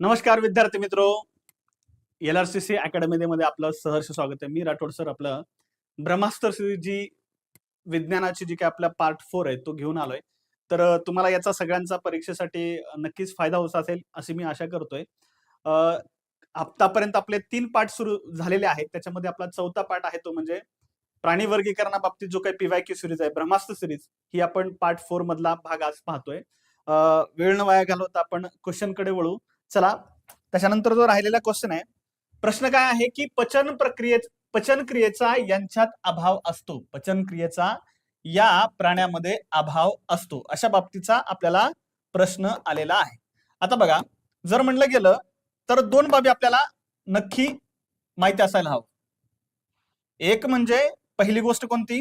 नमस्कार विद्यार्थी मित्रो. एल आर सी सी अकॅडमीमध्ये आपलं सहर्ष स्वागत आहे. मी राठोड सर आपलं ब्रह्मास्त्र जी विज्ञानाची जी काय आपला पार्ट फोर आहे तो घेऊन आलोय. तर तुम्हाला याचा सगळ्यांचा परीक्षेसाठी नक्कीच फायदा होत असेल अशी मी आशा करतोय. आतापर्यंत आपले तीन पार्ट सुरू झालेले आहेत. त्याच्यामध्ये आपला चौथा पार्ट आहे तो म्हणजे प्राणी वर्गीकरणाबाबतीत जो काही पीवाय क्यू सिरीज आहे ब्रह्मास्त्र सिरीज ही आपण पार्ट फोर मधला भाग आज पाहतोय. वेळ न वाया घालवता आपण क्वेश्चनकडे वळू. चला त्याच्यानंतर जो राहिलेला क्वेश्चन आहे प्रश्न काय आहे की पचन प्रक्रिये पचन क्रियेचा यांच्यात अभाव असतो. पचन क्रियेचा या प्राण्यामध्ये अभाव असतो. अशा बाबतीचा आपल्याला प्रश्न आलेला आहे. आता बघा जर म्हणलं गेलं तर दोन बाबी आपल्याला नक्की माहिती असायला हवं. एक म्हणजे पहिली गोष्ट कोणती?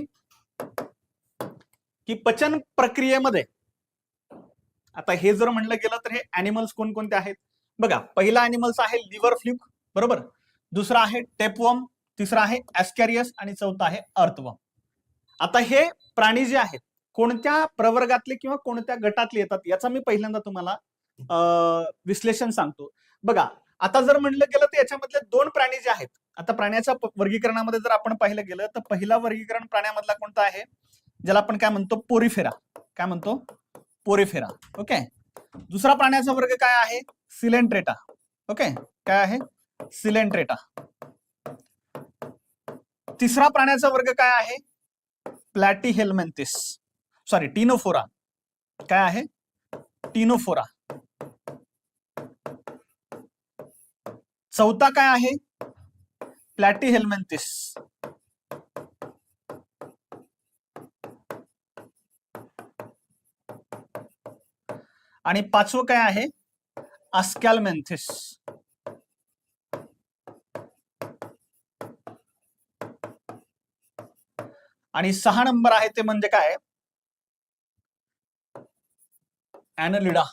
की पचन प्रक्रियेमध्ये आता हे जर म्हणलं गेलं तर हे अॅनिमल्स कोणकोणते आहेत? बघा पहिला अॅनिमल्स आहे लिव्हर फ्ल्यूक बरोबर? दुसरा आहे टेपवम तिसरा आहे ऍस्कॅरियस आणि चौथा आहे अर्थवम आता हे प्राणी जे आहेत कोणत्या प्रवर्गातले किंवा कोणत्या गटातले येतात याचा मी पहिल्यांदा तुम्हाला विश्लेषण सांगतो. बघा आता जर म्हणलं गेलं तर याच्यामधले दोन प्राणी जे आहेत आता प्राण्याच्या वर्गीकरणामध्ये जर आपण पाहिलं गेलं तर पहिला वर्गीकरण प्राण्यामधला कोणता आहे? ज्याला आपण काय म्हणतो? पोरीफेरा. काय म्हणतो? पोरीफेरा. ओके? दुसरा प्राण्याचा वर्ग काय आहे? सिलेंट्रेटा. ओके? काय आहे? सिलेंट्रेटा. तिसरा प्राण्याचा वर्ग काय आहे? Platyhelminthes sorry Ctenophora. काय आहे? टिनोफोरा. चौथा काय आहे? प्लॅटी हेल्मेंथिस आणि पाचवं काय आहे? अस्कॅलमेंथिस आणि सहा नंबर आहे ते म्हणजे काय? ऍनलिडा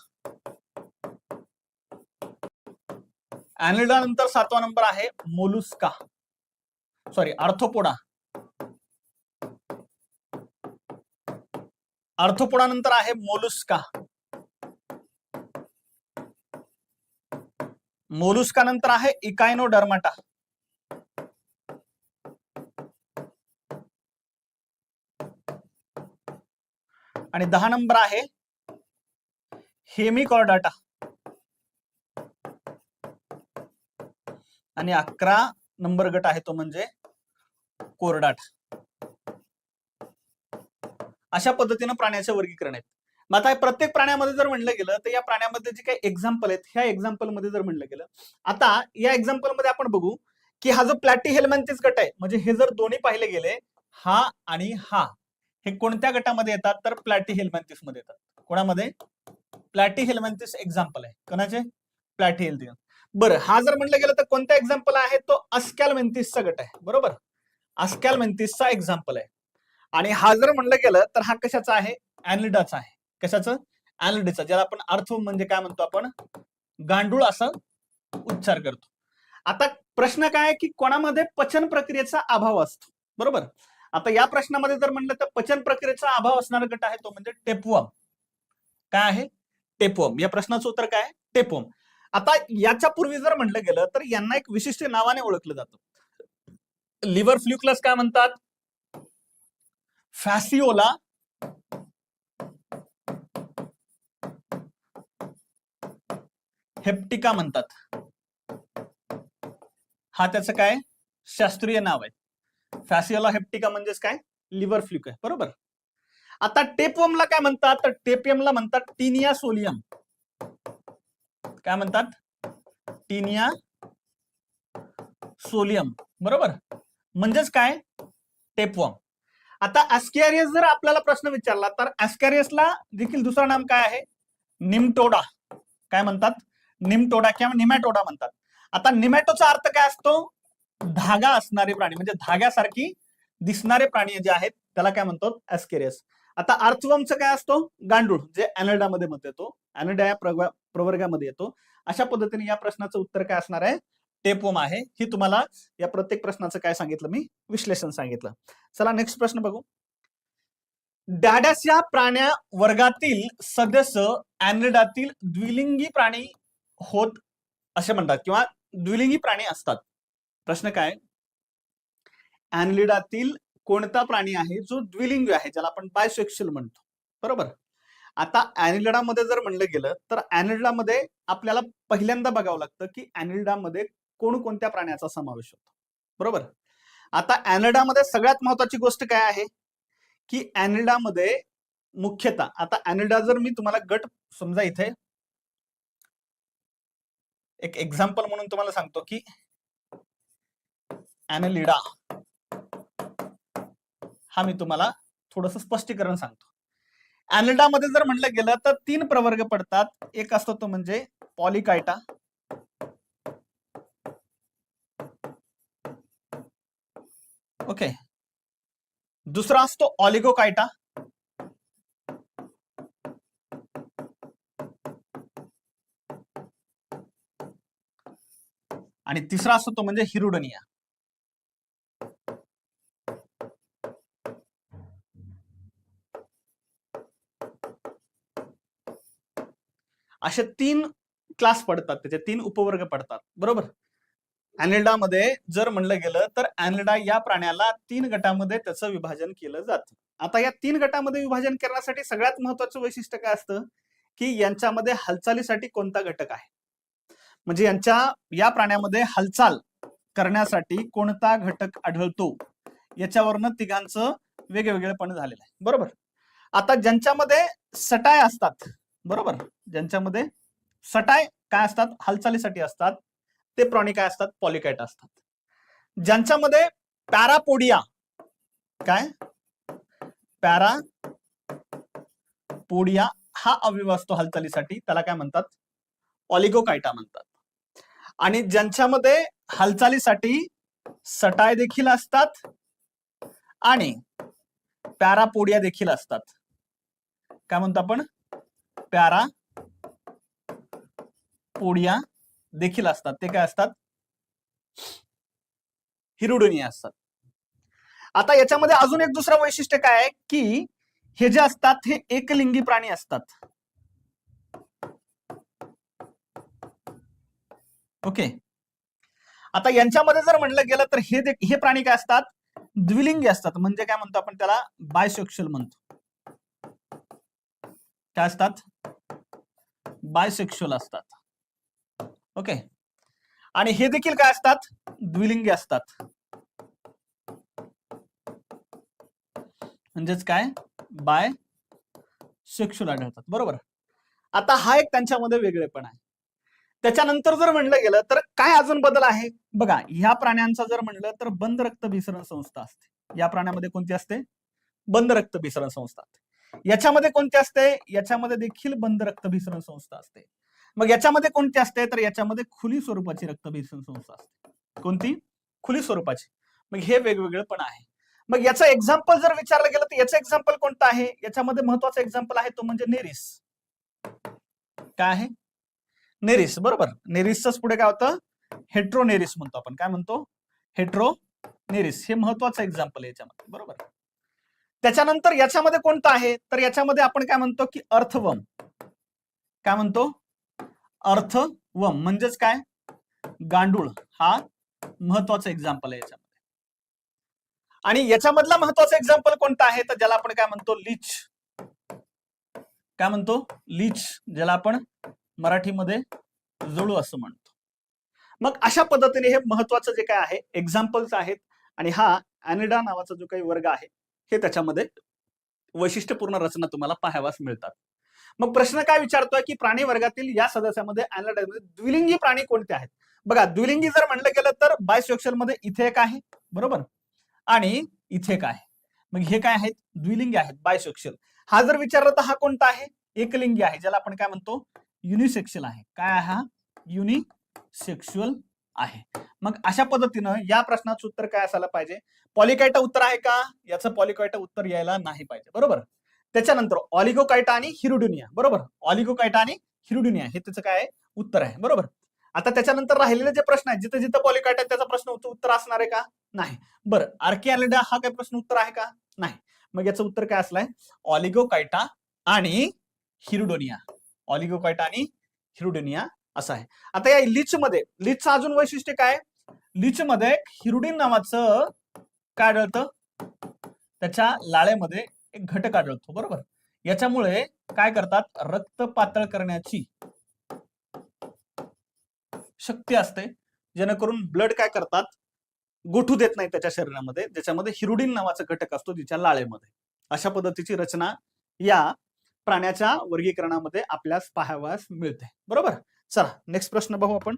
ऍनलिडा नंतर सातवा नंबर आहे मोलुस्का. Sorry Arthropoda. आर्थोपोडा नंतर आहे मोलुस्का. मोलुस्का नंतर आहे इकायनोडर्माटा. आणि दहा नंबर आहे हेमिकॉर्डाटा आणि अकरा नंबर गट आहे तो म्हणजे कोरडाट. अशा पद्धतीनं प्राण्याचे वर्गीकरण आहेत. मग आता प्रत्येक प्राण्यामध्ये जर म्हणलं गेलं तर या प्राण्यामध्ये जे काही एक्झाम्पल आहेत ह्या एक्झाम्पलमध्ये जर म्हणलं गेलं आता या एक्झाम्पलमध्ये आपण बघू की हा जो प्लॅटी हेल्मॅन्थिस गट आहे म्हणजे हे जर दोन्ही पाहिले गेले हा आणि हा हे कोणत्या गटामध्ये येतात? तर प्लॅटी हेल्मॅन्थिसमध्ये येतात. कोणामध्ये? प्लॅटी हेल्मॅन्थिस एक्झाम्पल आहे. कोणाचे? प्लॅटी हेल्थ बरं हा जर म्हणलं गेलं तर कोणता एक्झाम्पल आहे? तो अस्कॅलमेंथिसचा गट आहे. बरोबर? अस्कॅलमेंथिसचा एक्झाम्पल आहे. आणि हा जर म्हणलं गेलं तर हा कशाचा आहे? अॅनिडाचा आहे. कशाचं? ऍनलिडाचा ज्याला आपण अर्थ म्हणजे काय म्हणतो आपण? गांडूळ असा उच्चार करतो. आता प्रश्न काय आहे की कोणामध्ये पचन प्रक्रियेचा अभाव असतो? बरोबर? आता या प्रश्नामध्ये जर म्हणलं तर पचन प्रक्रियेचा अभाव असणारा गट आहे तो म्हणजे टेपवम. काय आहे? टेपवम. या प्रश्नाचं उत्तर काय आहे? टेपवम. आता याच्या पूर्वी जर म्हणलं गेलं तर यांना एक विशिष्ट नावाने ओळखलं जातं. लिव्हर फ्ल्युक्लस काय म्हणतात? फॅसिओला हेप्टिका म्हणतात. हा त्याचं काय? शास्त्रीय नाव आहे. फॅसिओला हेप्टिका म्हणजेच काय? लिव्हर फ्ल्युक आहे बरोबर? आता टेपवमला काय म्हणतात? तर टेपियमला म्हणतात टिनिया सोलियम. काय म्हणतात? Taenia solium. बरोबर? म्हणजेच काय? टेपवम. आता अस्कॅरियस जर आपल्याला प्रश्न विचारला तर अस्कॅरियसला देखील दुसरं नाम काय आहे? निमटोडा. काय म्हणतात? निमटोडा किंवा निमॅटोडा म्हणतात. आता निमॅटोचा अर्थ काय असतो? धागा असणारे प्राणी म्हणजे धाग्यासारखी दिसणारे प्राणी जे आहेत त्याला काय म्हणतो? ऍस्केरियस आता अर्थवमचं काय असतो? गांडूळ जे अॅनडामध्ये मध्ये मध्ये येतो. अॅनडा या प्रवर्गामध्ये येतो. अशा पद्धतीने या प्रश्नाचं उत्तर काय असणार आहे? टेपवम आहे. ही तुम्हाला या प्रत्येक प्रश्नाचं काय सांगितलं? मी विश्लेषण सांगितलं. चला नेक्स्ट प्रश्न बघू. डॅडॅस या प्राण्या वर्गातील सदस्य अॅनडातील द्विलिंगी प्राणी होत असे म्हणतात किंवा द्विलिंगी प्राणी असतात. प्रश्न काय? अॅनलिडातील कोणता प्राणी आहे जो द्विलिंगी आहे ज्याला आपण बायसेक्शुअल म्हणतो. बरोबर? आता अॅनिलिडामध्ये जर म्हणलं गेलं तर अॅनिलिडामध्ये आपल्याला पहिल्यांदा बघावं लागतं की अॅनिलिडामध्ये कोणकोणत्या प्राण्याचा समावेश होतो. बरोबर? आता अॅनिलिडामध्ये सगळ्यात महत्वाची गोष्ट काय आहे? की अॅनिलिडामध्ये मुख्यतः आता अॅनिलिडा जर मी तुम्हाला गट समजा इथे एक एक्झाम्पल म्हणून तुम्हाला सांगतो की अॅनलिडा हा मी तुम्हाला थोडस स्पष्टीकरण सांगतो. अॅनलिडामध्ये जर म्हणलं गेलं तर तीन प्रवर्ग पडतात. एक असतो तो म्हणजे पॉलिकायटा. ओके. दुसरा असतो ऑलिगोकायटा. आणि तिसरा असतो तो म्हणजे हिरुडनिया. असे तीन क्लास पडतात त्याचे तीन उपवर्ग पडतात. बरोबर? मध्ये जर म्हणलं गेलं तर अॅनिल्डा या प्राण्याला तीन गटामध्ये त्याचं विभाजन केलं जातं. आता या तीन गटामध्ये विभाजन करण्यासाठी सगळ्यात महत्वाचं वैशिष्ट्य काय असतं? की यांच्यामध्ये हालचालीसाठी कोणता घटक आहे? म्हणजे यांच्या या प्राण्यामध्ये हालचाल करण्यासाठी कोणता घटक आढळतो? याच्यावरनं तिघांचं वेगवेगळेपण झालेलं आहे. बरोबर? आता ज्यांच्यामध्ये सटाय असतात बरोबर? ज्यांच्यामध्ये सटाय काय असतात? हालचालीसाठी असतात. ते प्राणी काय असतात? पॉलिकॅट असतात. ज्यांच्यामध्ये पॅरापोडिया काय? पॅरा पोडिया हा अवयव असतो हालचालीसाठी त्याला काय म्हणतात? ऑलिगोकायटा म्हणतात. आणि ज्यांच्यामध्ये हालचालीसाठी सटाय देखील असतात आणि पॅरापोडिया देखील असतात. काय म्हणतो आपण? पॅरा पोडिया देखील असतात. ते काय असतात? हिरुडोनिया असतात. आता याच्यामध्ये अजून एक दुसरं वैशिष्ट्य काय आहे की हे जे असतात हे एकलिंगी प्राणी असतात. ओके. आता यांच्यामध्ये जर म्हणलं गेलं तर हे हे प्राणी काय असतात? द्विलिंगी असतात. म्हणजे काय म्हणतो आपण त्याला? बायसेक्शुअल म्हणतो. काय असतात? बायसेक्शुअल असतात. ओके. आणि हे देखील काय असतात? द्विलिंगी असतात. म्हणजेच काय? बाय सेक्शुअल आढळतात. बरोबर. आता हा एक त्यांच्यामध्ये वेगळेपण आहे. त्याच्यानंतर जर म्हणलं गेलं तर काय अजून बदल आहे? बघा ह्या प्राण्यांचा जर म्हणलं तर बंद रक्त भिसरण संस्था असते. या प्राण्यामध्ये कोणती असते? बंद रक्त भिसरण संस्था असते. याच्यामध्ये कोणती असते? याच्यामध्ये देखील बंद रक्त भिसरण संस्था असते. मग याच्यामध्ये कोणती असते? तर याच्यामध्ये खुली स्वरूपाची रक्त भिसरण संस्था असते. कोणती? खुली स्वरूपाची. मग हे वेगवेगळे पण आहे. मग याचं एक्झाम्पल जर विचारलं गेलं तर याचं एक्झाम्पल कोणतं आहे? याच्यामध्ये महत्वाचं एक्झाम्पल आहे तो म्हणजे नेरिस. काय आहे? नेरिस बरोबर. नेरिसच पुढे काय होतं? हेट्रोनेरिस म्हणतो आपण. काय म्हणतो? हेट्रो नेरिस हे महत्वाचं एक्झाम्पल आहे याच्यामध्ये. बरोबर? त्याच्यानंतर याच्यामध्ये कोणतं आहे? तर याच्यामध्ये आपण काय म्हणतो की अर्थवम. काय म्हणतो? अर्थवम. म्हणजेच काय? गांडूळ. हा महत्त्वाचा एक्झाम्पल आहे याच्यामध्ये. आणि याच्यामधला महत्त्वाचा एक्झाम्पल कोणता आहे? तर ज्याला आपण काय म्हणतो? लीच. काय म्हणतो? लीच. ज्याला आपण मराठीमध्ये जुळू असं म्हणतो. मग अशा पद्धतीने हे महत्वाचं जे काय आहे एक्झाम्पल्स आहेत आणि हा अॅनिडा नावाचा जो काही वर्ग आहे हे त्याच्यामध्ये वैशिष्ट्यपूर्ण रचना तुम्हाला पाहाव्यास मिळतात. मग प्रश्न काय विचारतोय की प्राणी वर्गातील या सदस्यामध्ये अॅनिडामध्ये द्विलिंगी प्राणी कोणते आहेत? बघा द्विलिंगी जर म्हणलं गेलं तर बायसेक्शुअलमध्ये इथे एक आहे बरोबर? आणि इथे एक आहे. मग हे काय आहेत? द्विलिंगी आहेत बायसेक्शुअल हा जर विचारलं तर हा कोणता आहे? एकलिंगी आहे ज्याला आपण काय म्हणतो? युनिसेक्शुअल आहे. काय हा? युनिसेक्शुअल आहे. मग अशा पद्धतीनं या प्रश्नाचं उत्तर काय असायला पाहिजे? पॉलिकायटा उत्तर आहे का? याचं पॉलिकायटा उत्तर यायला नाही पाहिजे. बरोबर? त्याच्यानंतर ऑलिगोकायटा आणि हिरुडुनिया बरोबर? ऑलिगोकायटा आणि हिरुडुनिया हे त्याचं काय उत्तर आहे. बरोबर? आता त्याच्यानंतर राहिलेले जे प्रश्न आहेत जिथं जिथं पॉलिकायटा त्याचा प्रश्न उत्तर उत्तर असणार आहे का? नाही. बरं आर्किॲलिडा हा काय प्रश्न उत्तर आहे का? नाही. मग याचं उत्तर काय असलंय? ऑलिगोकायटा आणि हिरुडोनिया ऑलिगोकायटा आणि हिरुडिनिया असं आहे. आता या लिच मध्ये लिचचं अजून वैशिष्ट्य काय? लिच मध्ये हिरुडिन नावाचं काय आढळतं? त्याच्या लाळेमध्ये एक घटक आढळतो बरोबर? याच्यामुळे काय करतात? रक्त पातळ करण्याची शक्ती असते जेणेकरून ब्लड काय करतात? गोठू देत नाही त्याच्या शरीरामध्ये ज्याच्यामध्ये हिरुडिन नावाचा घटक असतो तिच्या लाळेमध्ये. अशा पद्धतीची रचना या प्राण्याच्या वर्गीकरणामध्ये आपल्यास पाहावयास मिळते. बरोबर? चला नेक्स्ट प्रश्न पाहू आपण.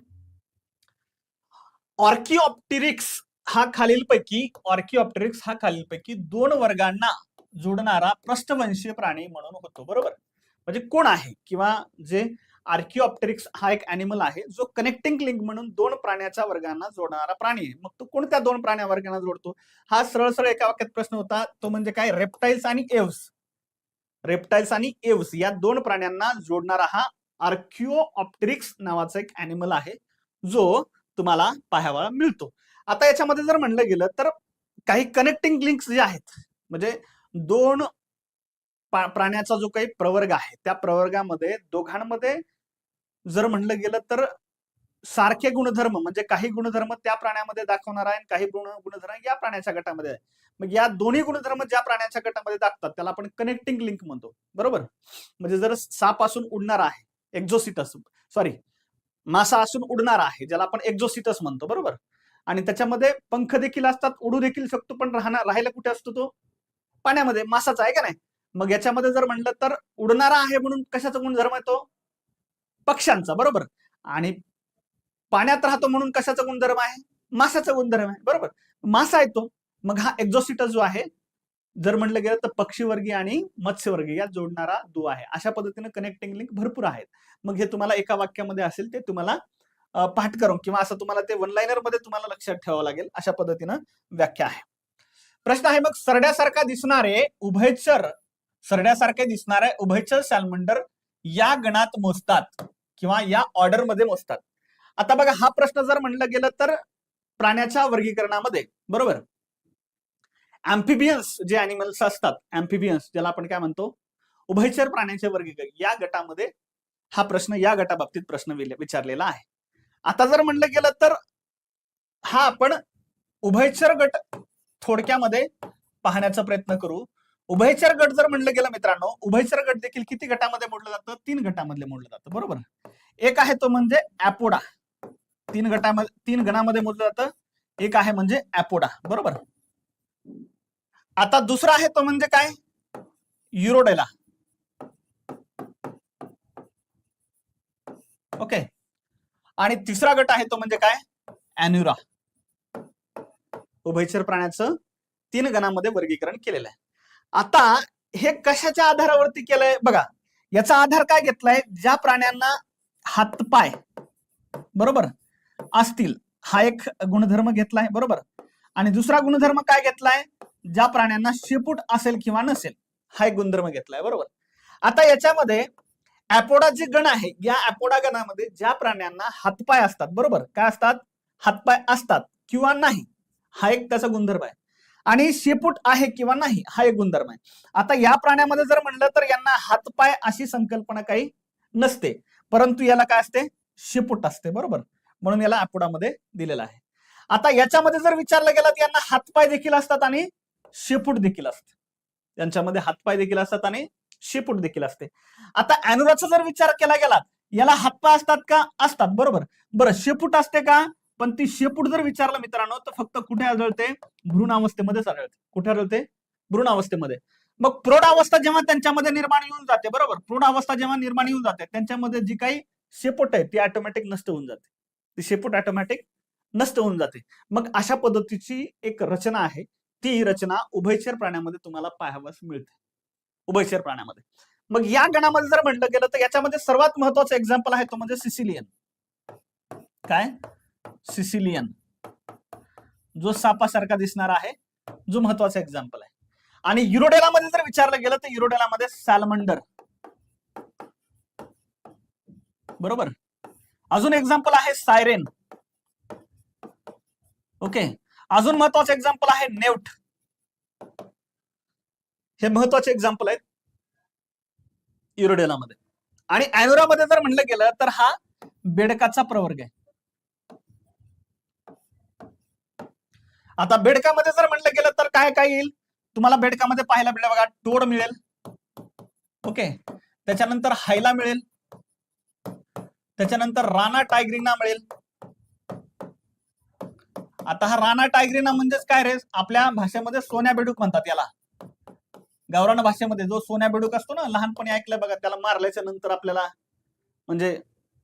ऑर्किओप्टिरिक्स हा खालीलपैकी ऑर्किओप्टिरिक्स हा खालीलपैकी दोन वर्गांना जोडणारा पृष्ठवंशीय प्राणी म्हणून होतो. बरोबर? म्हणजे कोण आहे? किंवा जे आर्किओप्टेरिक्स हा एक अॅनिमल आहे जो कनेक्टिंग लिंक म्हणून दोन प्राण्याच्या वर्गांना जोडणारा प्राणी आहे. मग तो कोणत्या दोन प्राण्या वर्गांना जोडतो? हा सरळ सरळ एका वाक्यात प्रश्न होता तो म्हणजे काय? रेप्टाईल्स आणि एव्स रेप्टाईल्स आणि एव्स या दोन प्राण्यांना जोडणारा हा आर्किओऑप्टेरिक्स नावाचा एक अॅनिमल आहे जो तुम्हाला पाहावा मिळतो. आता याच्यामध्ये जर म्हणलं गेलं तर काही कनेक्टिंग लिंक्स जे आहेत म्हणजे दोन पा- प्राण्याचा जो काही प्रवर्ग आहे त्या प्रवर्गामध्ये दोघांमध्ये जर म्हणलं गेलं तर सारखे गुणधर्म म्हणजे काही गुणधर्म त्या प्राण्यामध्ये दाखवणार आहे आणि काही गुण गुणधर्म या प्राण्याच्या गटामध्ये आहे. मग या दोन्ही गुणधर्म ज्या प्राण्याच्या गटामध्ये दाखतात त्याला आपण कनेक्टिंग लिंक म्हणतो. बरोबर? म्हणजे जर साप असून उडणार आहे एक्झोसिटस सॉरी मासा असून उडणार आहे ज्याला आपण एक्झोसिटस म्हणतो बरोबर? आणि त्याच्यामध्ये पंख देखील असतात उडू देखील शकतो पण राहणार राहायला कुठे असतो तो? पाण्यामध्ये मासाचा आहे का नाही? मग याच्यामध्ये जर म्हणलं तर उडणारा आहे म्हणून कशाचा गुणधर्म येतो पक्ष्यांचा बरोबर? आणि पाण्यात राहतो म्हणून कशाचा गुणधर्म आहे? मासाचा गुणधर्म आहे. बरोबर? मासा येतो. मग हा एक्झोसिटा जो आहे जर म्हणलं गेलं तर पक्षीवर्गीय आणि मत्स्यवर्गीय यात जोडणारा दु आहे. अशा पद्धतीने कनेक्टिंग लिंक भरपूर आहेत. मग हे तुम्हाला एका वाक्यामध्ये असेल ते तुम्हाला पाठ करून किंवा असं तुम्हाला ते वन लाईनरमध्ये तुम्हाला लक्षात ठेवावं लागेल. अशा पद्धतीनं व्याख्या आहे. प्रश्न आहे मग सरड्यासारखा दिसणारे उभयचर सरड्यासारखे दिसणारे उभयचर सॅल्मंडर या गणात मोजतात किंवा या ऑर्डरमध्ये मोजतात. आता बघा हा प्रश्न जर म्हणलं गेलं तर प्राण्याच्या वर्गीकरणामध्ये बरोबर? अँफिबियन्स जे अॅनिमल्स असतात अँफिबियन्स ज्याला आपण काय म्हणतो? उभयचर प्राण्यांचे वर्गीकरण या गटामध्ये हा प्रश्न या गटाबाबतीत प्रश्न विचारलेला आहे. आता जर म्हणलं गेलं तर हा आपण उभयचर गट थोडक्यामध्ये पाहण्याचा प्रयत्न करू. उभयचर गट जर म्हणलं गेलं मित्रांनो उभयचर गट देखील किती गटामध्ये मोडलं जातं? तीन गटामध्ये मोडलं जातं बरोबर? एक आहे तो म्हणजे ऍपोडा तीन गटामध्ये तीन गणामध्ये मोजलं जातं. एक आहे म्हणजे ऍपोडा बरोबर? आता दुसरा आहे तो म्हणजे काय? युरोडेला. ओके. आणि तिसरा गट आहे तो म्हणजे काय? अॅन्युरा उभयचर प्राण्याचं तीन गणामध्ये वर्गीकरण केलेलं आहे. आता हे कशाच्या आधारावरती केलंय? बघा याचा आधार काय घेतलाय? ज्या प्राण्यांना हातपाय. बरोबर? असतील. हा एक गुणधर्म घेतलाय बरोबर? आणि दुसरा गुणधर्म काय घेतलाय? ज्या प्राण्यांना शेपूट असेल किंवा नसेल हा एक गुणधर्म घेतलाय बरोबर? आता याच्यामध्ये ऍपोडा जे गण आहे या ऍपोडा गणामध्ये ज्या प्राण्यांना हातपाय असतात बरोबर? काय असतात? हातपाय असतात किंवा नाही हा एक त्याचा गुणधर्म आहे. आणि शेपूट आहे किंवा नाही हा एक गुणधर्म आहे. आता या प्राण्यामध्ये जर म्हणलं तर यांना हातपाय अशी संकल्पना काही नसते. परंतु याला काय असते? शेपूट असते बरोबर? म्हणून याला ऍपोडामध्ये दिलेला आहे. आता याच्यामध्ये जर विचारलं गेला तर यांना हातपाय देखील असतात आणि शेपूट देखील असते. यांच्यामध्ये हातपाय देखील असतात आणि शेपूट देखील असते. आता अॅनुराचा जर विचार केला गेला याला हातपाय असतात का? असतात बरोबर. बरं शेपूट असते का? पण ती शेपूट जर विचारलं मित्रांनो तर फक्त कुठे आढळते? भ्रूण अवस्थेमध्येच आढळते. कुठे आढळते? भ्रूण अवस्थेमध्ये मग प्रौढ अवस्था जेव्हा त्यांच्यामध्ये निर्माण येऊन जाते बरोबर. प्रौढ अवस्था जेव्हा निर्माण येऊन जाते त्यांच्यामध्ये जी काही शेपूट आहे ती ऑटोमॅटिक नष्ट होऊन जाते. ती शेपूट ऑटोमॅटिक नष्ट होऊन जाते. मग अशा पद्धतीची एक रचना आहे. ती रचना उभयचर प्राण्यामध्ये तुम्हाला पाहावयास मिळते. उभयचर प्राण्यामध्ये. मग या गणामध्ये जर म्हटलं गेलं तर याच्यामध्ये सर्वात महत्वाचं एक्झाम्पल आहे तो म्हणजे सिसिलियन काय? सिसिलियन जो सापासारखा दिसणारा आहे जो महत्त्वाचा एक्झाम्पल आहे. आणि युरोडेलामध्ये जर विचारलं गेलं तर युरोडेलामध्ये सॅलमंडर. बरोबर? अजून एक्झाम्पल आहे सायरेन ओके अजून महत्वाचं एक्झाम्पल आहे नेवट हे महत्त्वाचे एक्झाम्पल आहेत युरोडेलामध्ये आणि अॅनोरामध्ये जर म्हणलं गेलं तर हा बेडकाचा प्रवर्ग आहे. आता बेडकामध्ये जर म्हणलं गेलं तर काय काय येईल? तुम्हाला बेडकामध्ये पाहायला मिळेल बघा टोड मिळेल. ओके त्याच्यानंतर हायला मिळेल. त्याच्यानंतर राणा टायग्रीना मिळेल. आता हा राणा टायग्रीना म्हणजेच काय रे? आपल्या भाषेमध्ये सोन्या बेडूक म्हणतात याला. गावरान भाषेमध्ये जो सोन्या बेडूक असतो ना लहानपणी ऐकलं बघा त्याला मारल्याच्या नंतर आपल्याला म्हणजे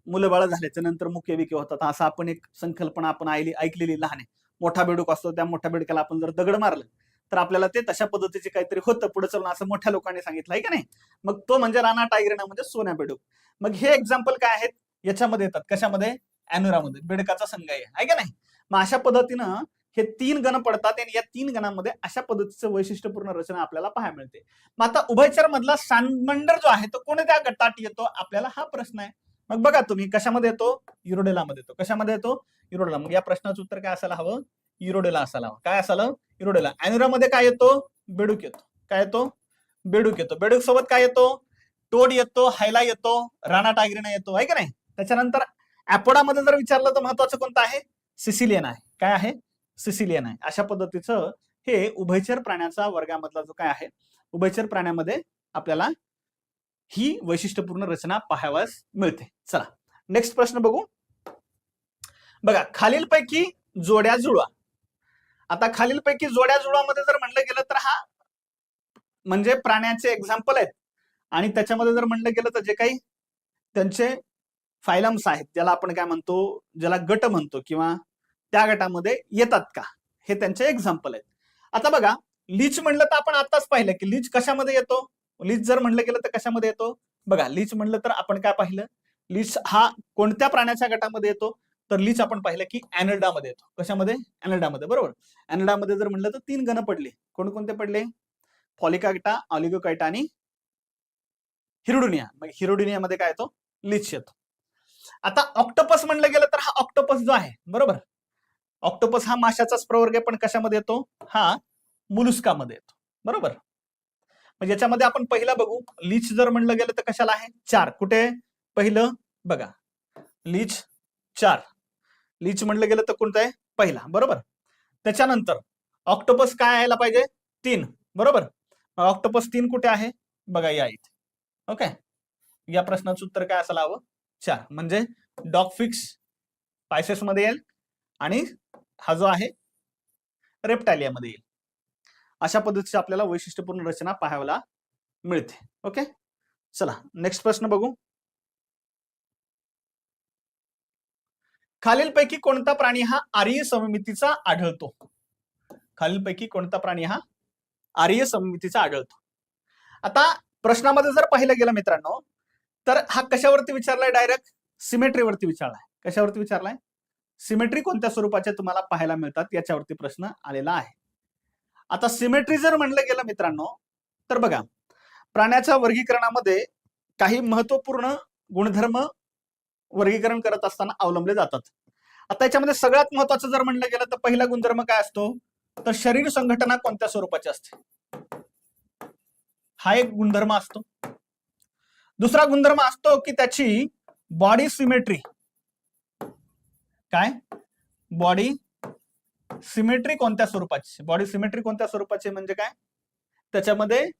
मुलं बाळ झाल्याच्यानंतर मुख्य विके होतात. असं आपण एक संकल्पना आपण ऐकली ऐकलेली लहान आहे. मोठा बेडूक असतो त्या मोठ्या बेडक्याला आपण जर दगड मारलं तर आपल्याला ते तशा पद्धतीचे काहीतरी होतं. पुढे चालून असं मोठ्या लोकांनी सांगितलं आहे का नाही? मग तो म्हणजे राणा टायग्रेना म्हणजे सोन्या बेडूक. मग हे एक्झाम्पल काय आहेत? याच्यामध्ये येतात. कशामध्ये? अॅनुरामध्ये बेडकाचा संघ आहे. आहे का नाही? मग अशा पद्धतीनं हे तीन गण पडतात आणि या तीन गणांमध्ये अशा पद्धतीचं वैशिष्ट्यपूर्ण रचना आपल्याला पाहायला मिळते. मग आता उभयचर मधला सांडमंडर जो आहे तो कोणत्या गटात येतो? आपल्याला हा प्रश्न आहे. मग बघा तुम्ही कशामध्ये येतो? युरोडेलामध्ये येतो. कशामध्ये येतो? युरोडेला मग या प्रश्नाचं उत्तर काय असायला हवं? युरोडेला असायला हवं. काय असायला? युरोडेला अॅनुरामध्ये काय येतो? बेडूक येतो. काय येतो? बेडूक येतो. बेडूक सोबत काय येतो? टोड येतो हायला येतो राणा टायग्रीना येतो. आहे का नाही? त्याच्यानंतर ऍपोडामध्ये जर विचारलं तर महत्वाचं कोणतं आहे? सिसिलियन आहे. काय आहे? सिसिलियन आहे. अशा पद्धतीचं हे उभयचर प्राण्याचा वर्गामधला जो काय आहे उभयचर प्राण्यामध्ये आपल्याला ही वैशिष्ट्यपूर्ण रचना पाहाव्यास मिळते. चला नेक्स्ट प्रश्न बघू. बघा खालीलपैकी जोड्या जुळवा. आता खालीलपैकी जोड्या जुळवामध्ये जर म्हणलं गेलं तर हा म्हणजे प्राण्याचे एक्झाम्पल आहेत. आणि त्याच्यामध्ये जर म्हणलं गेलं तर जे काही त्यांचे फायलम्स आहेत ज्याला आपण काय म्हणतो ज्याला गट म्हणतो किंवा त्या गटामध्ये येतात का? हे त्यांचे एक्झाम्पल आहेत. आता बघा लीच म्हणलं तर आपण आताच पाहिलं की लीच कशामध्ये येतो? लीच जर म्हणलं गेलं तर कशामध्ये येतो? बघा लीच म्हणलं तर आपण काय पाहिलं? लीच हा कोणत्या प्राण्याच्या गटामध्ये येतो? तर लीच आपण पाहिलं की अॅनल्डामध्ये येतो. कशामध्ये? अॅनल्डामध्ये बरोबर? अॅनल्डामध्ये जर म्हणलं तर तीन गण पडले. कोणकोणते पडले? फॉलिकाटा ऑलिगोकायटा आणि हिरोडुनिया. मग हिरोडुनियामध्ये काय येतो? लीच येतो. आता ऑक्टोपस म्हणलं गेलं तर हा ऑक्टोपस जो आहे बरोबर? ऑक्टोपस हा माशाचाच प्रवर्ग आहे पण कशामध्ये येतो? हा मुलुस्कामध्ये येतो बरोबर? मग याच्यामध्ये आपण पहिला बघू. लीच जर म्हणलं गेलं तर कशाला आहे? चार. कुठे? पहिलं बघा. लीच चार. लीच म्हणलं गेलं तर कोणतं आहे? पहिला बरोबर? त्याच्यानंतर ऑक्टोपस काय यायला पाहिजे? तीन बरोबर? ऑक्टोपस तीन कुठे आहे? बघा या इथे. ओके? या प्रश्नाचं उत्तर काय असायला हवं? चार. म्हणजे डॉग फिक्स पायसेस मध्ये येईल आणि हा जो आहे रेप्टालियामध्ये येईल. अशा पद्धतीची आपल्याला वैशिष्ट्यपूर्ण रचना पाहायला मिळते. ओके? चला नेक्स्ट प्रश्न बघू. खालीलपैकी कोणता प्राणी हा आर्य सममितीचा आढळतो? खालीलपैकी कोणता प्राणी हा आर्य सममितीचा आढळतो? आता प्रश्नामध्ये जर पाहिलं गेलं मित्रांनो तर हा कशावरती विचारलाय डायरेक्ट सिमेट्रीवरती विचारलाय. कशावरती विचारलाय? सिमेट्री कोणत्या स्वरूपाच्या तुम्हाला पाहायला मिळतात? याच्यावरती प्रश्न आलेला आहे. आता सिमेट्री जर म्हणलं गेलं मित्रांनो तर बघा प्राण्याच्या वर्गीकरणामध्ये काही महत्त्वपूर्ण गुणधर्म वर्गीकरण करत असताना अवलंबले जातात. आता याच्यामध्ये सगळ्यात महत्वाचं जर म्हणलं गेलं तर पहिला गुणधर्म काय असतो? तर शरीर संघटना कोणत्या स्वरूपाची असते? हा एक गुणधर्म असतो. दुसरा गुणधर्म असतो की त्याची बॉडी सिमेट्री काय? बॉडी सिमेट्री कोणत्या स्वरूपाची? बॉडी सिमेट्री कोणत्या स्वरूपाची म्हणजे काय? त्याच्यामध्ये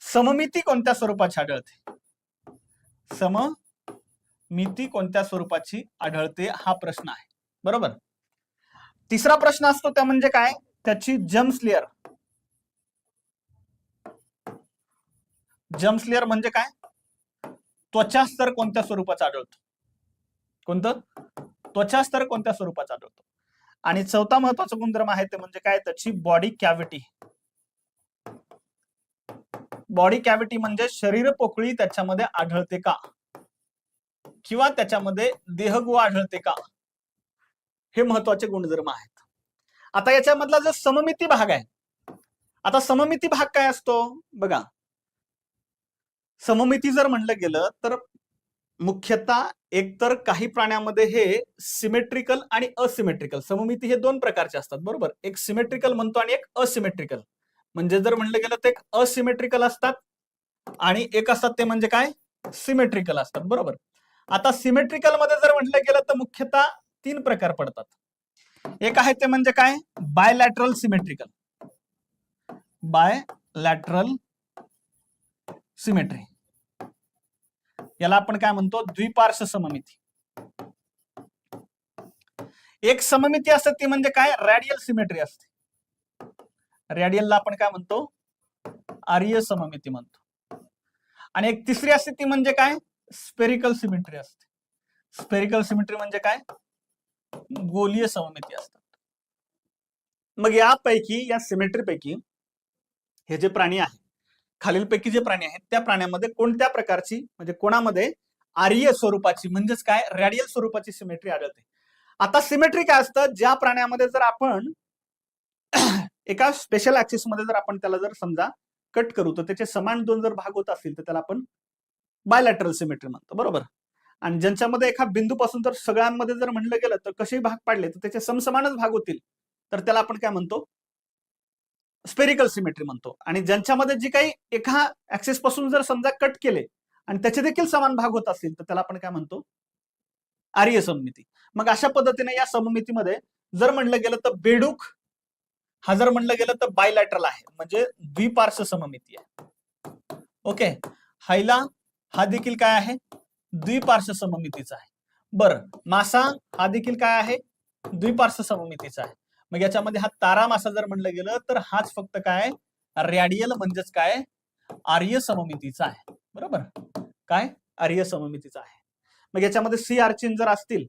सममिती कोणत्या स्वरूपाची आढळते? सममिती कोणत्या स्वरूपाची आढळते? हा प्रश्न आहे. बरोबर? तिसरा प्रश्न असतो त्या म्हणजे काय? त्याची जम्स लेअर जम्स लेअर म्हणजे काय? त्वचा स्तर कोणत्या स्वरूपाचा आढळतो? कोणतं? त्वचा स्तर कोणत्या स्वरूपाचा आढळतो? आणि चौथा महत्त्वाचा गुणधर्म आहे ते म्हणजे काय? त्याची बॉडी कॅव्हिटी बॉडी कॅव्हिटी म्हणजे शरीर पोकळी त्याच्यामध्ये आढळते का? किंवा त्याच्यामध्ये देहगु आढळते का? हे महत्त्वाचे गुणधर्म आहेत. आता याच्यामधला जो सममिती भाग आहे आता सममिती भाग काय असतो? बघा. सममिती जर म्हणलं गेलं तर मुख्यतः एकतर काही प्राण्यामध्ये हे सिमेट्रिकल आणि असिमेट्रिकल सममिती हे दोन प्रकारचे असतात बरोबर? एक सिमेट्रिकल म्हणतो आणि एक असिमेट्रिकल म्हणजे जर म्हणलं गेलं तर एक असिमेट्रिकल असतात आणि एक असतात ते म्हणजे काय? सिमेट्रिकल असतात बरोबर? आता सिमेट्रिकलमध्ये जर म्हटलं गेलं तर मुख्यतः तीन प्रकार पडतात. एक आहे ते म्हणजे काय? बायलॅटरल सिमेट्रिकल बायलॅटरल सिमेट्री याला आपण काय म्हणतो? द्विपार्श्व सममिती. एक सममिती असते ती म्हणजे काय? रॅडियल सिमेट्री असते. रॅडियलला आपण काय म्हणतो? आर्य सममिती म्हणतो. आणि एक तिसरी असते ती म्हणजे काय? स्पेरिकल सिमेट्री असते. स्पेरिकल सिमेट्री म्हणजे काय? गोलीय सममिती असतात. मग यापैकी या सिमेट्रीपैकी हे जे प्राणी आहे खालीलपैकी जे प्राणी आहेत त्या प्राण्यामध्ये कोणत्या प्रकारची म्हणजे कोणामध्ये आर्य स्वरूपाची म्हणजेच काय? रॅडियल स्वरूपाची सिमेट्री आढळते. आता सिमेट्री काय असतं? ज्या प्राण्यामध्ये जर आपण एका स्पेशल ऍक्सिसमध्ये जर आपण त्याला जर समजा कट करू तर त्याचे समान दोन जर भाग होत असतील तर त्याला आपण बायलॅटरल सिमेट्री म्हणतो बरोबर? आणि ज्यांच्यामध्ये एका बिंदूपासून जर सगळ्यांमध्ये जर म्हणलं गेलं तर कसेही भाग पाडले तर त्याचे समसमानच भाग होतील. तर त्याला आपण काय म्हणतो? स्पेरिकल सिमेट्री म्हणतो. आणि ज्यांच्यामध्ये जी काही एका ऍक्सेस पासून जर समजा कट केले आणि त्याचे देखील समान भाग होत असतील तर त्याला आपण काय म्हणतो? आर्य सममिती. मग अशा पद्धतीने या सममितीमध्ये जर म्हणलं गेलं तर बेडूक हा जर म्हणलं गेलं तर बायलॅटरल आहे. म्हणजे द्विपार्श्व सममिती आहे. ओके? हायला हा देखील काय आहे? द्विपार्श्व सममितीचा आहे. बरं मासा हा देखील काय आहे? द्विपार्श्व सममितीचा आहे. मग याच्यामध्ये हा तारा मासा जर म्हणलं गेलं तर हाच फक्त काय? रॅडियल म्हणजेच काय? आर्य सममितीचा आहे. बरोबर? काय? आर्य सममितीचा आहे. मग याच्यामध्ये सी आर्चिन जर असतील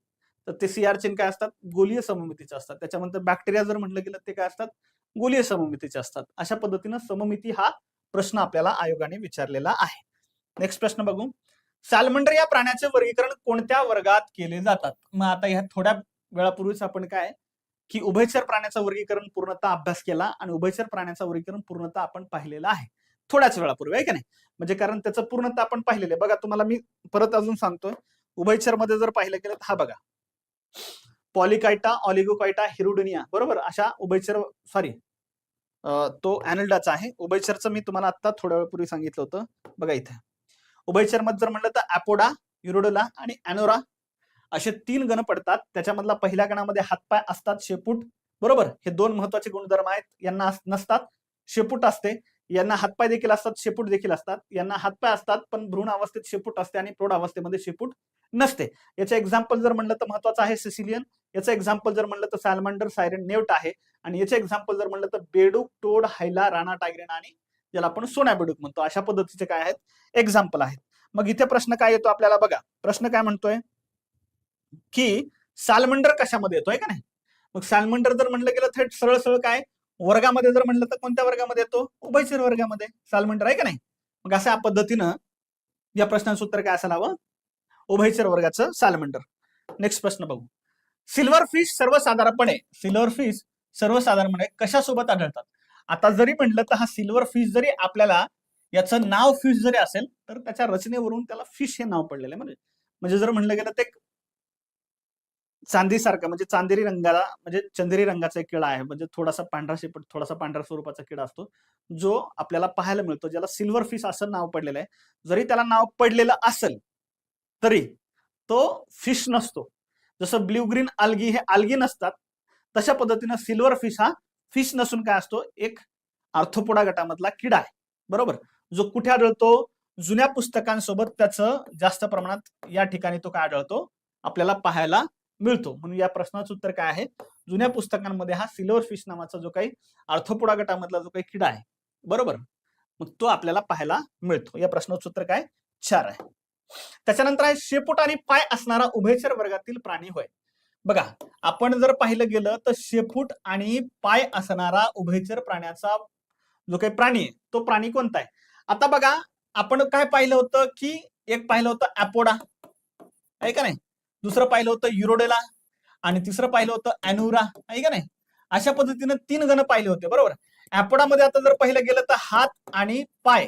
तर ते सी आर्चिन काय असतात? गोलीय सममितीचे असतात. त्याच्यानंतर बॅक्टेरिया जर म्हटलं गेलं ते काय असतात? गोलीय सममितीचे असतात. अशा पद्धतीनं सममिती हा प्रश्न आपल्याला आयोगाने विचारलेला आहे. नेक्स्ट प्रश्न बघू. सॅलमंडर या प्राण्याचे वर्गीकरण कोणत्या वर्गात केले जातात? मग आता ह्या थोड्या वेळापूर्वीच आपण काय की उभयचर प्राण्याचं वर्गीकरण पूर्णतः अभ्यास केला आणि उभयचर प्राण्याचं वर्गीकरण पूर्णतः आपण पाहिलेलं आहे. थोड्याच वेळापूर्वी आहे का नाही? म्हणजे कारण त्याचं पूर्णतः आपण पाहिलेलं आहे. बघा तुम्हाला मी परत अजून सांगतोय. उभयचरमध्ये जर पाहिलं गेलं तर हा बघा. पॉलिकायटा ऑलिगोकायटा हिरुडुनिया बरोबर? अशा उभयचर सॉरी तो अॅनल्डाचा आहे. उभयचरचं मी तुम्हाला आता थोड्या वेळपूर्वी सांगितलं होतं. बघा इथे. उभयचरमध्ये जर म्हणलं तर अपोडा युरोडोला आणि अॅनोरा असे तीन गण पडतात. त्याच्यामधला पहिल्या गणामध्ये हातपाय असतात शेपूट. बरोबर? हे दोन महत्त्वाचे गुणधर्म आहेत. यांना नसतात. शेपूट असते. यांना हातपाय देखील असतात शेपूट देखील असतात. यांना हातपाय असतात पण भ्रूण अवस्थेत शेपूट असते आणि प्रौढ अवस्थेमध्ये शेपूट नसते. याचं एक्झाम्पल जर म्हणलं तर महत्वाचं आहे सिसिलियन. याचं एक्झाम्पल जर म्हणलं तर सॅलमंडर सायरन नेवट आहे. आणि याचे एक्झाम्पल जर म्हणलं तर बेडूक टोड हायला राणा टायग्रेन आणि ज्याला आपण सोन्या बेडूक म्हणतो. अशा पद्धतीचे काय आहेत? एक्झाम्पल आहेत. मग इथे प्रश्न काय येतो आपल्याला बघा. प्रश्न काय म्हणतोय? की सालमंडर कशामध्ये येतोय का नाही? मग सालमंडर जर म्हणलं गेलं थेट सरळ सरळ काय? वर्गामध्ये जर म्हणलं तर कोणत्या वर्गामध्ये येतो? उभयचर वर्गामध्ये. सालमंडर आहे का नाही? मग अशा पद्धतीनं या प्रश्नाचं उत्तर काय असायला हवं? उभयचर वर्गाचं सालमंडर. नेक्स्ट प्रश्न बघू. सिल्वर फिश सर्वसाधारणपणे सिल्वर फिश सर्वसाधारणपणे कशासोबत आढळतात? आता जरी म्हटलं तर हा सिल्वर फिश जरी आपल्याला याचं नाव फिश जरी असेल तर त्याच्या रचनेवरून त्याला फिश हे नाव पडलेलं आहे. म्हणजे म्हणजे जर म्हणलं गेलं ते चांदीसारखं म्हणजे चांदेरी रंगाला म्हणजे चंदेरी रंगाचा एक किडा आहे. म्हणजे थोडासा पांढरा शेपट थोडासा पांढऱ्या स्वरूपाचा किडा असतो. जो आपल्याला पाहायला मिळतो ज्याला सिल्वर फिश असं नाव पडलेलं आहे. जरी त्याला नाव पडलेलं असेल तरी तो फिश नसतो. जसं ब्ल्यू ग्रीन आल्गी हे आल्गी नसतात तशा पद्धतीनं सिल्वर फिश हा फिश नसून काय असतो एक आर्थोपोडा गटामधला किडा आहे. बरोबर? जो कुठे आढळतो? जुन्या पुस्तकांसोबत त्याचं जास्त प्रमाणात या ठिकाणी तो काय आढळतो? आपल्याला पाहायला मिळतो. म्हणून या प्रश्नाचं उत्तर काय आहे? जुन्या पुस्तकांमध्ये हा सिल्वर फिश नावाचा जो काही आर्थोपोडा गटामधला जो काही किडा आहे बरोबर? मग तो आपल्याला पाहायला मिळतो. या प्रश्नाचं उत्तर काय? चार आहे. त्याच्यानंतर आहे शेपूट आणि पाय असणारा उभयचर वर्गातील प्राणी होय. बघा आपण जर पाहिलं गेलं तर शेपूट आणि पाय असणारा उभयचर प्राण्याचा जो काही प्राणी आहे तो प्राणी कोणता आहे? आता बघा आपण काय पाहिलं होतं की एक पाहिलं होतं ऍपोडा आहे का नाही? दुसरं पाहिलं होतं युरोडेला आणि तिसरं पाहिलं होतं अॅनुरा आहे का नाही? अशा पद्धतीनं तीन गण पाहिले होते बरोबर? ऍपोडामध्ये आता जर पाहिलं गेलं तर हात आणि पाय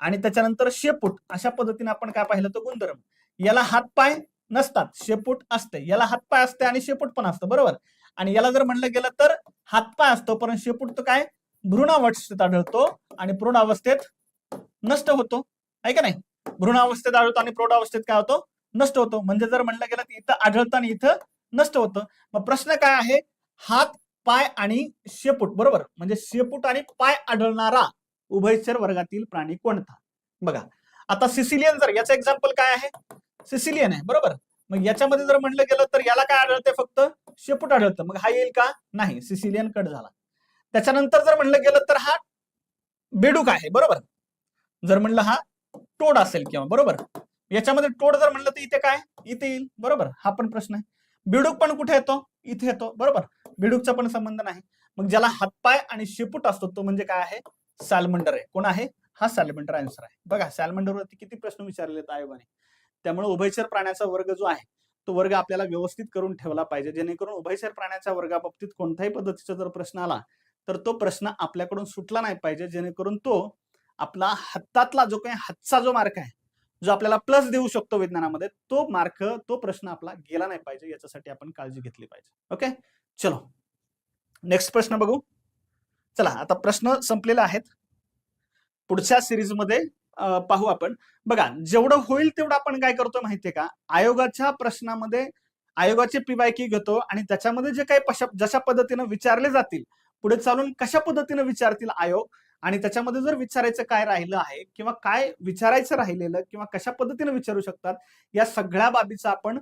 आणि त्याच्यानंतर शेपूट अशा पद्धतीने आपण काय पाहिलं तर गुणधर्म. याला हात पाय नसतात शेपूट असते. याला हातपाय असते आणि शेपूट पण असतं बरोबर? आणि याला जर म्हणलं गेलं तर हातपाय असतो पण शेपूट तर काय? भ्रूणावस्थेत आढळतो आणि प्रौढावस्थेत नष्ट होतो आहे का नाही? भ्रूणावस्थेत आढळतो आणि प्रौढावस्थेत काय होतो? नष्ट होतो. म्हणजे जर म्हणलं गेलं तर इथं आढळतं आणि इथं नष्ट होतं. मग प्रश्न काय आहे? हात पाय आणि शेपूट बरोबर? म्हणजे शेपूट आणि पाय आढळणारा उभयचर वर्गातील प्राणी कोणता? बघा. आता सिसिलियन जर याचं एक्झाम्पल काय आहे? सिसिलियन आहे बरोबर? मग याच्यामध्ये जर म्हणलं गेलं तर याला काय आढळते फक्त? शेपूट आढळतं. मग हा येईल का? नाही. सिसिलियन कट झाला. त्याच्यानंतर जर म्हणलं गेलं तर हा बेडूक आहे बरोबर? जर म्हणलं हा टोड असेल किंवा बरोबर? याच्यामध्ये टोड जर म्हणलं तर इथे काय? इथे येईल. बरोबर? हा पण प्रश्न आहे. बिडूक पण कुठे येतो? इथे येतो. बरोबर? बिडूकचा पण संबंध नाही. मग ज्याला हातपाय आणि शेपूट असतो तो म्हणजे काय आहे? सॅलमंडर आहे. कोण आहे? हा सॅलमंडर आन्सर आहे. बघा सॅलमंडर वरती किती प्रश्न विचारले आयोगाने. त्यामुळे उभयचर प्राण्याचा वर्ग जो आहे तो वर्ग आपल्याला व्यवस्थित करून ठेवला पाहिजे. जेणेकरून उभयचर प्राण्याच्या वर्गाबाबतीत कोणत्याही पद्धतीचा जर प्रश्न आला तर तो प्रश्न आपल्याकडून सुटला नाही पाहिजे. जेणेकरून तो आपला हातातला जो काही हातचा जो मार्क आहे जो आपल्याला प्लस देऊ शकतो विज्ञानामध्ये तो मार्क तो प्रश्न आपला गेला नाही पाहिजे याच्यासाठी आपण काळजी घेतली पाहिजे. ओके चलो. नेक्स्ट प्रश्न बघू. चला आता प्रश्न संपलेले आहेत. पुढच्या सिरीजमध्ये पाहू आपण. बघा जेवढं होईल तेवढं आपण काय करतो माहितीये का? आयोगाच्या प्रश्नामध्ये आयोगाचे पीवायकी घेतो आणि त्याच्यामध्ये जे काही जशा पद्धतीनं विचारले जातील पुढे चालून कशा पद्धतीनं विचारतील आयोग आणि त्याच्यामध्ये जर विचारायचं काय राहिलं आहे किंवा काय विचारायचं राहिलेलं किंवा कशा पद्धतीनं विचारू शकतात या सगळ्या बाबीचा आपण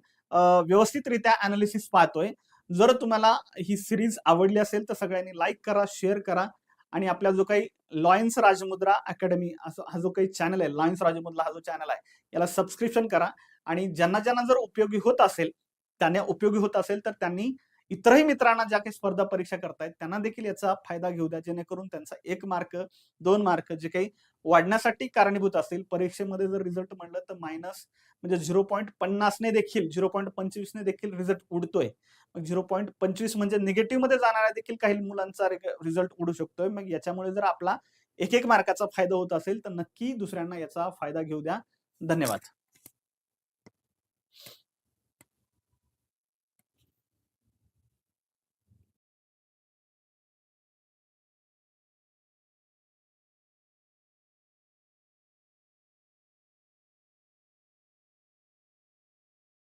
व्यवस्थितरित्या अनालिसिस पाहतोय. जर तुम्हाला ही सिरीज आवडली असेल तर सगळ्यांनी लाईक करा शेअर करा आणि आपला जो काही लॉयन्स राजमुद्रा अकॅडमी असं हा जो काही चॅनल आहे लॉयन्स राजमुद्रा हा जो चॅनल आहे याला सबस्क्रिप्शन करा आणि ज्यांना ज्यांना जर उपयोगी होत असेल त्यांना उपयोगी होत असेल तर त्यांनी इतरही मित्रांना ज्या काही स्पर्धा परीक्षा करतायत त्यांना देखील याचा फायदा घेऊ द्या जेणेकरून त्यांचा एक मार्क दोन मार्क जे काही वाढण्यासाठी कारणीभूत असतील. परीक्षेमध्ये जर रिझल्ट म्हणलं तर मायनस म्हणजे झिरो पॉईंट पन्नासने देखील झिरो पॉईंट पंचवीसने देखील रिझल्ट उडतोय. मग झिरो पॉईंट पंचवीस म्हणजे निगेटिव्हमध्ये जाणाऱ्या देखील काही मुलांचा रिझल्ट उडू शकतोय. मग याच्यामुळे जर आपला एक एक मार्काचा फायदा होत असेल तर नक्की दुसऱ्यांना याचा फायदा घेऊ द्या. धन्यवाद.